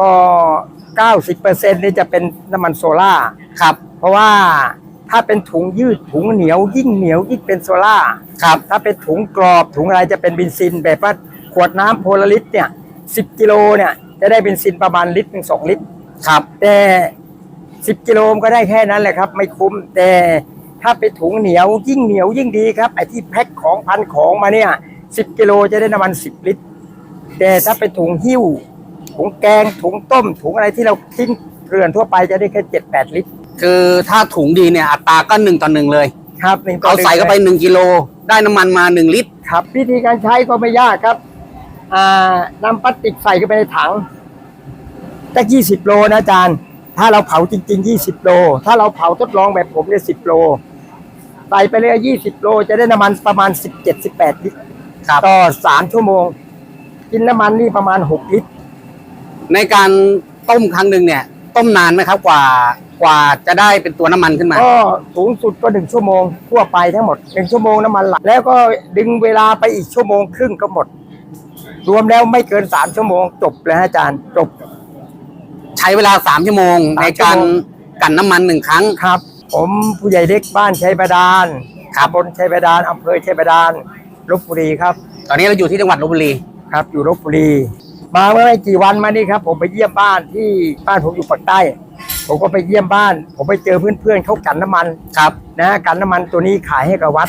ก็ 90%นี่จะเป็นน้ำมันโซล่าครับ เพราะว่าถ้าเป็นถุงยืดถุงเหนียวยิ่งเหนียวยิ่งเป็นโซล่าครับ ถ้าเป็นถุงกรอบถุงอะไรจะเป็นเบนซิน แบบว่าขวดน้ำโพลาลิตรเนี่ย10 กิโลเนี่ยจะได้เบนซินประมาณลิตรหนึ่งสองลิตรครับ แต่10กิโลมนก็ได้แค่นั้นแหละครับ ไม่คุ้มแต่ถ้าเป็นถุงเหนียวยิ่งเหนียวยิ่งดีครับไอ้ที่แพ็คของพันของมาเนี่ย10กิโลจะได้น้ำมัน10ลิตร แต่ถ้าเป็นถุงหิ้ว ถุงแกงถุงต้ม ถุงอะไรที่เราทิ้งเกลื่อนทั่วไปจะได้แค่7 8ลิตรคือถ้าถุงดีเนี่ยอัตราก็หนึ่งต่อหนึ่งเลย ครับหนึ่งต่เอาหนึ่งใส่เข้าไปหนึ่งกิโลได้น้ำมันมาหนึ่งลิตร ครับวิธีการใช้ก็ไม่ยากครับอ่านำพลาสติกใส่เข้าไปในถังสักยี่สิบโลนะอาจารย์ ถ้าเราเผาจริงๆยี่สิบโล ถ้าเราเผาทดลองแบบผมเนี่ยสิบโลใส่ไปเลยยี่สิบโล จะได้น้ำมันประมาณสิบเจ็ดสิบแปดลิตร ครับ ต่อสามชั่วโมง กินน้ำมันนี่ประมาณหกลิตร ในการต้มครั้งหนึ่งเนี่ย ต้มนานไหมครับกว่ากว่าจะได้เป็นตัวน้ำมันขึ้นมา ก็สูงสุดก็หนึ่งชั่วโมงทั่วไปทั้งหมดหนึ่งชั่วโมงน้ำมันไหลแล้วก็ดึงเวลาไปอีกชั่วโมงครึ่งก็หมด รวมแล้วไม่เกินสามชั่วโมง จบเลยฮะอาจารย์จบ ใช้เวลาสามชั่วโมงสามในการชั่วโมงกลั่นน้ำมันหนึ่งครั้ง ครับ ผมผู้ใหญ่เล็กบ้านชัยบาดาลครับ บนชัยบาดาลอำเภอชัยบาดาลลบบุรีครับ ตอนนี้เราอยู่ที่จังหวัดลบบุรี ครับอยู่ลบบุรี มาเมื่อไม่กี่วันมานี่ครับ ผมไปเยี่ยมบ้านที่บ้านผมอยู่ปากใต้ ผมก็ไปเยี่ยมบ้าน ผมไปเจอเพื่อนๆเขากันน้ำมันครับนะกันน้ำมันตัวนี้ขายให้กับวัด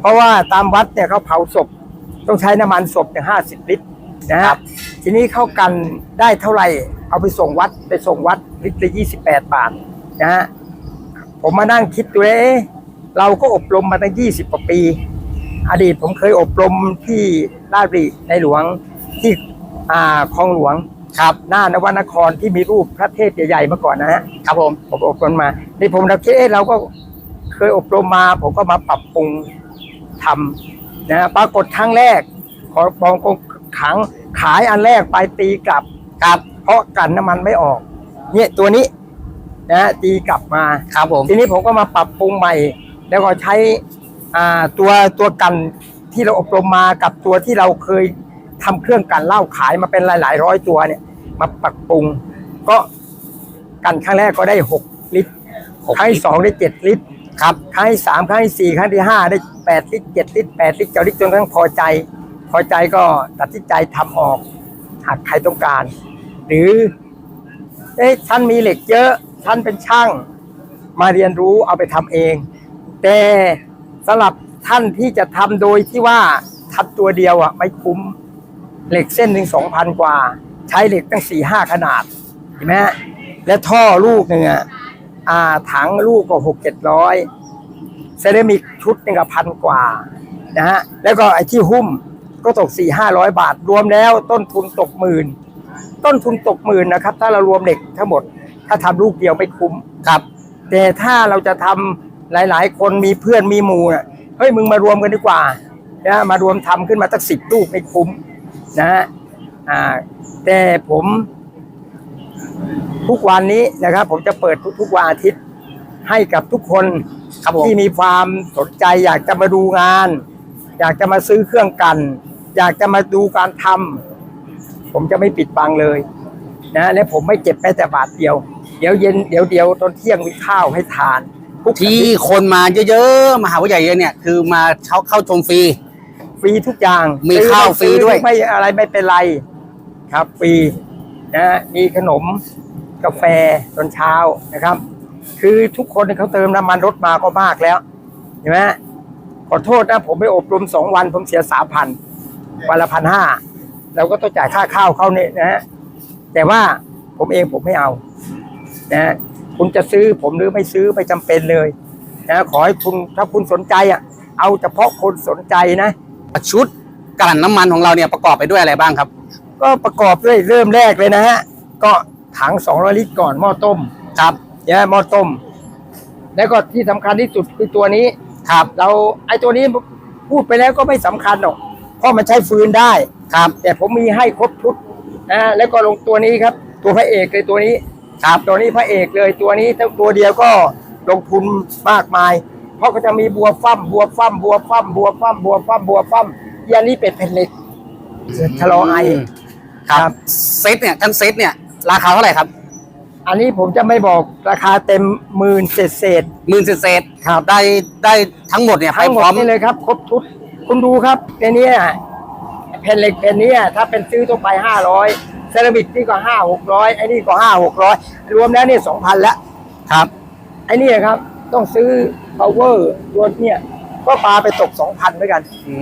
เพราะว่าตามวัดเนี่ยเขาเผาศพ ต้องใช้น้ำมันศพเนี่ยห้าสิบลิตรนะฮะทีนี้เขากันได้เท่าไหร่ เอาไปส่งวัดไปส่งวัดลิตรละยี่สิบแปดบาทนะฮะผมมานั่งคิดดูเลยเอ๊ะเราก็อบรมมาตั้งยี่สิบกว่าปี อดีตผมเคยอบรมที่ราชบุรีในหลวงที่ อ่าคลองหลวงครับ หน้านวนครที่มีรูปพระเทพใหญ่ๆมาก่อนนะฮะครับผมผมอบรมมานี่ผมเราคิดเอ๊ะเราก็เคยอบรมมา ผมก็มาปรับปรุงทำนะปรากฏครั้งแรก ขอปองกงขังขายอันแรกไปตีกลับครับ เพราะกันน้ำมันไม่ออก เนี่ยตัวนี้นะตีกลับมาครับผมทีนี้ผมก็มาปรับปรุงใหม่ แล้วก็ใช้อ่าตัวตัวกันที่เราอบรมมากับตัวที่เราเคย ทำเครื่องกันเหล้าขายมาเป็นหลาย ๆ ร้อยตัวเนี่ย มาปรับปรุง ก็กันครั้งแรกก็ได้หกลิตรหกครั้งที่สองได้เจ็ดลิตรครับครั้งที่สามครั้งที่สี่ครั้งที่ห้าได้แปดลิตรเจ็ดลิตรแปดลิตรเก้าลิตรจนกระทั่งพอใจ พอใจก็ตัดสินใจทำออกหากใครต้องการ หรือเอ๊ะฉันมีเหล็กเยอะฉันเป็นช่าง มาเรียนรู้เอาไปทำเอง แต่สำหรับท่านที่จะทำโดยที่ว่าทำตัวเดียวอะไม่คุ้ม เหล็กเส้นหนึ่งสองพันกว่า ใช้เหล็กตั้งสี่ห้าขนาดเห็นไหมฮะและท่อลูกหนึ่งอะอ่าถังลูกก็หกเจ็ดร้อยเซรามิกชุดหนึ่งก็พันกว่านะฮะแล้วก็ไอ้ที่หุ้มก็ตกสี่ห้าร้อยบาท รวมแล้วต้นทุนตกหมื่น ต้นทุนตกหมื่นนะครับ ถ้าเรารวมเหล็กทั้งหมด ถ้าทำลูกเดียวไม่คุ้มครับ แต่ถ้าเราจะทำหลายๆ คนมีเพื่อนมีหมู่น่ะเฮ้ยมึงมารวมกันดีกว่านะมารวมทำขึ้นมาตั้งสิบลูกไม่คุ้ม นะฮะอ่าแต่ผมทุกวันนี้นะครับ ผมจะเปิดทุกๆวันอาทิตย์ให้กับทุกคนครับผมที่มีความสนใจอยากจะมาดูงาน อยากจะมาซื้อเครื่องกัน อยากจะมาดูการทำผมจะไม่ปิดบังเลย นะและผมไม่เก็บแม้แต่บาทเดียว เดี๋ยวเย็นเดี๋ยวเดี๋ยวตอนเที่ยงมีข้าวให้ทานทุกอาที่ทิตย์คนมาเยอะๆมาหาวิทยาลัยเนี่ย คือมาเข้าเข้าชมฟรีฟ รีทุกอย่างมีซื้อข้าวไม่ฟรีด้วยซื้อไม่อะไรไม่เป็นไร ครับฟรีนะมีขนมกาแฟตอนเช้านะครับ คือทุกคนเขาเติมน้ำมันรถมาก็มากแล้วเห็นไหมขอโทษนะผมไปอบรมสองวันผมเสียสามพันวันละพันห้าเราก็ต้องจ่ายค่าข้าวเขาเนี่ยนะฮะแต่ว่าผมเองผมไม่เอานะฮะคุณจะซื้อผมหรือไม่ซื้อไม่จำเป็นเลยนะขอให้คุณถ้าคุณสนใจอะเอาเฉพาะคนสนใจนะ ชุดกลั่นน้ำมันของเราเนี่ยประกอบไปด้วยอะไรบ้างครับ ก็ประกอบด้วยเริ่มแรกเลยนะฮะก็ถัง200ลิตรก่อนหม้อต้มครับเนี่ยหม้อต้ม แล้วก็ที่สำคัญที่สุดคือตัวนี้ครับ เราไอ้ตัวนี้พูดไปแล้วก็ไม่สำคัญหรอกเพราะมันใช้ฟืนได้ครับ แต่ผมมีให้ครบชุดนะแล้วก็ลงตัวนี้ครับ ตัวพระเอกเลยตัวนี้ครับตัวนี้พระเอกเลยตัวนี้ทั้งตัวเดียวก็ลงทุนมากมาย เพราะก็จะมีบัวฟั่มบัวฟั่มบัวฟั่มบัวฟั่มบัวฟั่มบัวฟั่มยันนี้เป็นแผ่นเหล็กชะลอไอครับเซตเนี่ยทั้งเซตเนี่ยราคาเท่าไหร่ครับ อันนี้ผมจะไม่บอกราคาเต็มหมื่นเศษเศษหมื่นเศษๆครับได้ได้ทั้งหมดเนี่ยๆไปทั้งหมพดร้อมนี่เลยครับ ครบชุดคุณดูครับในเนี้ยแผ่นเหล็กแผ่นเนี้ยถ้าเป็นซื้อทั่วไปห้าร้อยเซรามิกนี่ก็ห้าหกร้อยไอ้นี่ก็ห้าหกร้อยรวมแล้วนี่สองพันละครับไอ้นี่ครับ ต้องซื้อ power รวมเนี่ย ก็ปาไปตกสองพันด้วยกัน อื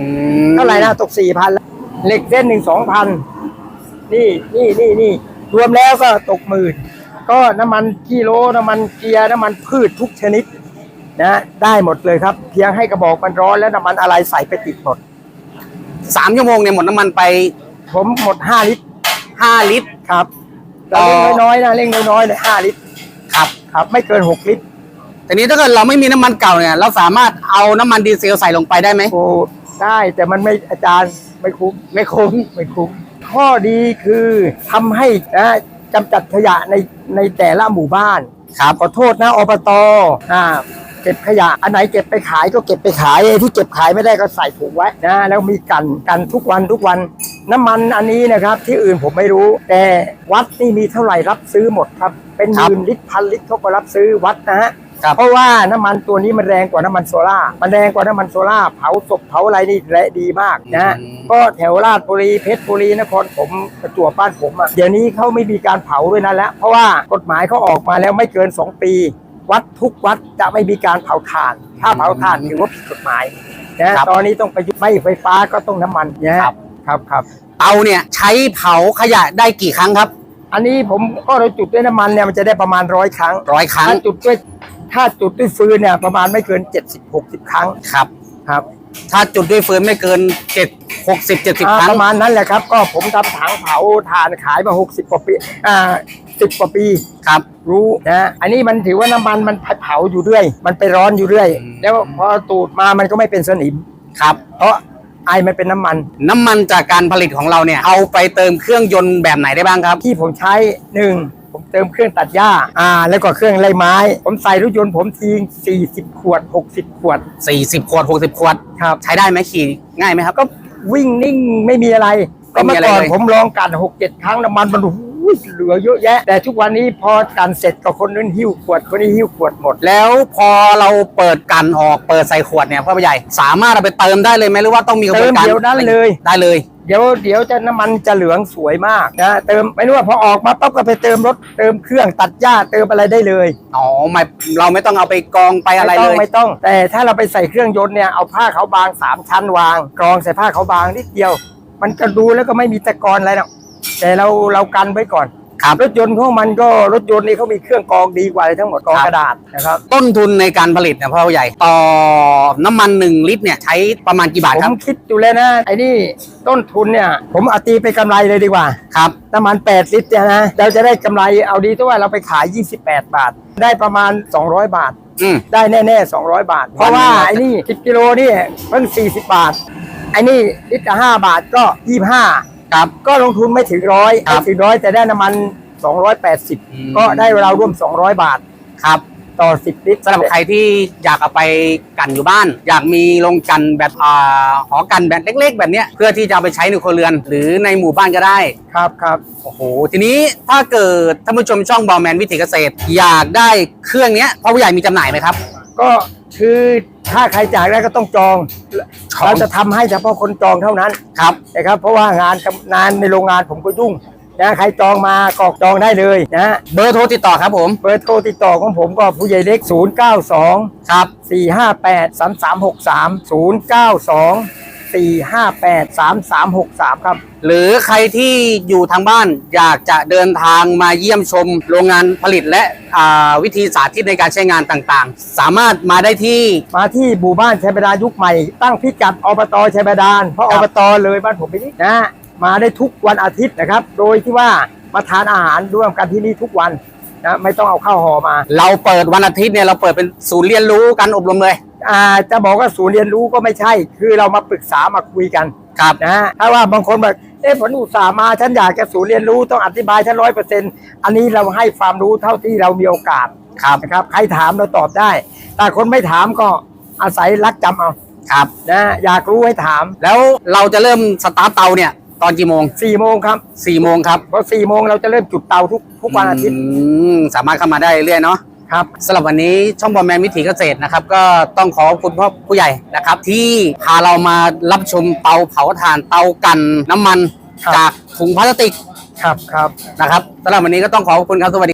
มเท่าไหร่นะตกสี่พันเหล็กเส้นหนึ่งสองพันนี่นี่นี่นี่รวมแล้วก็ตกหมื่น ก็น้ำมันกิโลน้ำมันเกียร์น้ำมันพืชทุกชนิดนะได้หมดเลยครับ เพียงให้กระบอกมันร้อนแล้วน้ำมันอะไรใส่ไปติดหมด สามชั่วโมงเนี่ยหมดน้ำมันไปผมหมดห้าลิตรห้าลิตร ครับเราเร่งอ๋อน้อยๆนะเร่งน้อยๆเลยห้าลิตรครับ ครับ ไม่เกินหกลิตร ทีนี้ถ้าเกิดเราไม่มีน้ำมันเก่าเนี่ย เราสามารถเอาน้ำมันดีเซลใส่ลงไปได้ไหมโอ้ได้แต่มันไม่อาจารย์ไม่คุ้มไม่คุ้มไม่คุ้มข้อดีคือทำให้นะกำจัดขยะในในแต่ละหมู่บ้าน ครับขอโทษนะอบตอ่าเก็บขยะ อันไหนเก็บไปขายก็เก็บไปขายไอ้ที่เก็บขายไม่ได้ก็ใส่ถุงไว้นะแล้วมีกันกันทุกวันทุกวัน น้ำมันอันนี้นะครับ ที่อื่นผมไม่รู้ แต่วัดนี่มีเท่าไหร่รับซื้อหมดครับ เป็นหครับมื่นลิตรพันลิตรเขาก็รับซื้อวัดนะฮะ ครับเพราะว่าน้ำมันตัวนี้มันแรงกว่าน้ำมันโซล่าร์มันแรงกว่าน้ำมันโซล่าร์เผาศพเผาอะไรนี่แรงดีมากนะฮะอืม ก็แถวราชบุรีเพชรบุรีนครผมประจวบบ้านผมอะเดี๋ยวนี้เขาไม่มีการเผาด้วยนั่นแล้วเพราะว่ากฎหมายเขาออกมาแล้วไม่เกิน 2 ปี วัดทุกวัดจะไม่มีการเผาถ่าน ถ้าเผาถ่านถือว่าผิดกฎหมายนะครับ ตอนนี้ต้องประยุกต์ไม่ไฟฟ้าก็ต้องน้ำมันนะฮะครับครับครับเตาเนี่ยใช้เผาขยะได้กี่ครั้งครับอันนี้ผมก็เราจุดด้วยน้ำมันเนี่ยมันจะได้ประมาณร้อยครั้งร้อยครั้งถ้าจุดด้วย ถ้าจุดด้วยฟืนเนี่ยประมาณไม่เกิน 70 60 ครั้งครับ ครับ ถ้าจุดด้วยฟืนไม่เกินเจ็ดหกสิบเจ็ดสิบอ่าครั้ง ประมาณนั้นแหละครับ ก็ผมทำถังเผาถ่านขายมา 60กว่าปีอ่า10กว่าปีครับ รู้นะอันนี้มันถือว่าน้ำมันมันเผาอยู่เรื่อย มันไปร้อนอยู่เรื่อย อืม แล้วพอตูดมามันก็ไม่เป็นสนิม ครับ เพราะไอมันเป็นน้ำมัน น้ำมันจากการผลิตของเราเนี่ย เอาไปเติมเครื่องยนต์แบบไหนได้บ้างครับ ที่ผมใช้หนึ่งผม เติมเครื่องตัดหญ้า อ่า แล้วก็เครื่องไล่ไม้ ผมใส่รถยนต์ผมทิ้ง40 ขวด 60 ขวด 40 ขวด 60 ขวด ครับ ใช้ได้ไหมขี่ง่ายไหมครับ ก็วิ่งนิ่งไม่มีอะไร ก็ไม่มีเมื่ออะไรก่อนเลยผมลองกันหกเจ็ดครั้งน้ำมันมันโอ้โห เหลือเยอะแยะ แต่ทุกวันนี้พอกันเสร็จก็คนนั้นหิ้วขวดคนนี้หิ้วขวดหมด แล้วพอเราเปิดกันออกเปิดใส่ขวดเนี่ยพ่อผู้ใหญ่สามารถเอาไปเติมได้เลยไหมหรือว่าต้องมีกระบเติวนมการเดี๋ยวนั้นเลย ได้เลย เดี๋ยวเดี๋ยวจะน้ำมันจะเหลืองสวยมากนะเติมไม่รู้ว่าพอออกมาปั๊บก็ไปเติมรถเติมเครื่องตัดหญ้าเติมอะไรได้เลยอ๋อไม่เราไม่ต้องเอาไปกองไปอะไรไม่ต้เลองย ไม่ต้อง แต่ถ้าเราไปใส่เครื่องยนต์เนี่ยเอาผ้าขาวบางสามชั้นวางกรองใส่ผ้าขาวบางนิดเดียว มันก็ดูแล้วก็ไม่มีตะกอนอะไรหรอก แต่เราเรากันไว้ก่อนครับรถยนต์ของมันก็รถยนต์นี่เขามีเครื่องกรองดีกว่าเลยทั้งหมดกรองครับกระดาษนะครับ ต้นทุนในการผลิตเนี่ยพ่อผู้ใหญ่ต่อน้ำมันหนึ่งลิตรเนี่ยใช้ประมาณกี่บาทผครับมคิดอยู่แล้วนะไอ้นี่ต้นทุนเนี่ย ผมเอาตีไปกำไรเลยดีกว่าครับน้ำมัน 8 ลิตรเนี่ยนะเราจะได้กำไรเอาดีที่ว่าเราไปขาย 28 บาท ได้ประมาณ 200 บาทอืมได้แน่ๆ200 บาท เพราะว่าไอ้นี่10กิโลนี่เพิ่ง40 บาทไอ้นี่ลิตรละ5บาทก็25 ครับ ก็ลงทุนไม่ถึงร้อยครัไม่บถึงร้อยแต่ได้น้ำมัน อืม 280 ก็ได้เราร่วม 200 บาทครับต่อ 10 ลิตรสำหรับใครที่อยากเอาไปกันอยู่บ้าน อยากมีโรงกันแบบอ่าหอกันแบบเล็ก ๆ แบบเนี้ยเพื่อที่จะเอาไปใช้ในครัวเรือน หรือในหมู่บ้านก็ได้ ครับครับ โอ้โห ทีนี้ถ้าเกิดท่านผู้ชมช่องบอลแมนวิถีเกษตร อยากได้เครื่องเนี้ยพ่อผู้ใหญ่มีจำหน่ายไหมครับ ก็ คือถ้าใครจ่ายได้ก็ต้องจองจองเราจะทำให้เฉพาะคนจองเท่านั้นครับ นะครับ เพราะว่างานงานในโรงงานผมก็ยุ่งนะใครจองมาก็จองได้เลยนะเบอร์โทรติดต่อครับผม เบอร์โทรติดต่อของผมก็ผู้ใหญ่เล็ก 0 9 2 ครับ 4 5 8 3 3 6 3 0 9 2 4 5 8 3 3 6 3ครับ หรือใครที่อยู่ทางบ้านอยากจะเดินทางมาเยี่ยมชมโรงงานผลิตและอ่าวิธีสาธิตในการใช้งานต่างๆ สามารถมาได้ที่ มาที่หมู่บ้านชัยบาดาลยุคใหม่ ตั้งพิกัดอบตชัยบาดาลเพราะคอรับ บตเลยบ้านผมไปนี่นะมาได้ทุกวันอาทิตย์นะครับ โดยที่ว่ามาทานอาหารร่วมกันที่นี่ทุกวันนะไม่ต้องเอาข้าวห่อมา เราเปิดวันอาทิตย์เนี่ยเราเปิดเป็นศูนย์เรียนรู้การอบรมเลยอ่า จะบอกว่าศูนย์เรียนรู้ก็ไม่ใช่ คือเรามาปรึกษามาคุยกันครับนะฮะถ้าว่าบางคนแบบเอ๊ะผมอุตส่าห์มาฉันอยากจะศูนย์เรียนรู้ต้องอธิบายฉันร้อยเปอร์เซ็นต์อันนี้เราให้ความรู้เท่าที่เรามีโอกาสครับนะครับใครถามเราตอบได้ แต่คนไม่ถามก็อาศัยรักจำเอาครับนะอยากรู้ให้ถาม แล้วเราจะเริ่มสตาร์ทเตาเนี่ยตอนกี่โมงสี่โมงครับสี่โมงครับเพราะสี่โมงเราจะเริ่มจุดเตาทุกทุกวันอาทิตย์อืมสามารถเข้ามาได้เรื่อยๆเนาะ ครับสำหรับวันนี้ช่องบอลแมนวิถีเกษตรนะครับ ก็ต้องขอบคุณพ่อผู้ใหญ่นะครับ ที่พาเรามารับชมเตาเผาถ่านเตากันน้ำมัน ครับ จากถุงพลาสติกครับครับ นะครับสำหรับวันนี้ก็ต้องขอบคุณครับสวัสดี